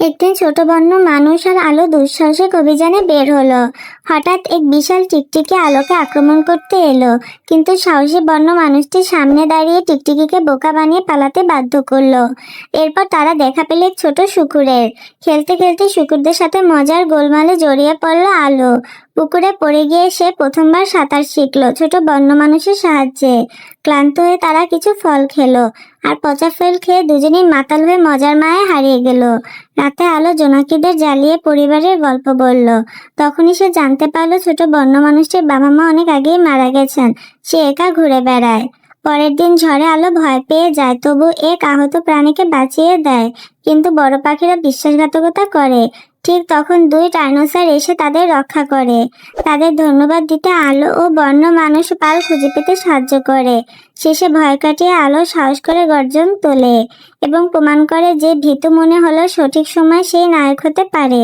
একদিন ছোট বন্য মানুষ আর আলো দুঃসাহসিক অভিযানে বের হলো। হঠাৎ এক বিশাল টিকটিকি আলোকে আক্রমণ করতে এলো, কিন্তু সাহসী বন্য মানুষটি সামনে দাঁড়িয়ে টিকটিকিকে বোকা বানিয়ে পালাতে বাধ্য করল। এরপর তারা দেখা পেল এক ছোট শুকুরের। খেলতে খেলতে শুকুরদের সাথে মজার গোলমালে জড়িয়ে পড়ল আলো। পুকুরে পড়ে গিয়ে সে প্রথমবার সাঁতার শিখলো ছোট বন্য মানুষের সাহায্যে। ক্লান্ত হয়ে তারা কিছু ফল খেলো। আর পচা ফল খেয়ে দুজনেই মাতাল হয়ে মজার মায়ে হারিয়ে গেল। রাতে আলো জোনাকিদের জ্বালিয়ে পরিবারের গল্প বলল। তখনই সে জানতে পারল ছোট বন্য মানুষটির বাবা মা অনেক আগেই মারা গেছেন। সে একা ঘুরে বেড়ায়। পরের দিন ঝড়ে আলো ভয় পেয়ে যায়, তবু এক আহত প্রাণীকে বাঁচিয়ে দেয়। কিন্তু বড় পাখিরা বিশ্বাসঘাতকতা করে। ঠিক তখন দুই ডাইনোসর এসে তাদের রক্ষা করে। তাদের ধন্যবাদ দিতে আলো ও বন্য মানুষ পাল খুঁজে পেতে সাহায্য করে। শেষে ভয় কাটিয়ে আলো সাহস করে গর্জন তোলে এবং প্রমাণ করে যে ভীতু মনে হলো সঠিক সময় সেই নায়ক হতে পারে।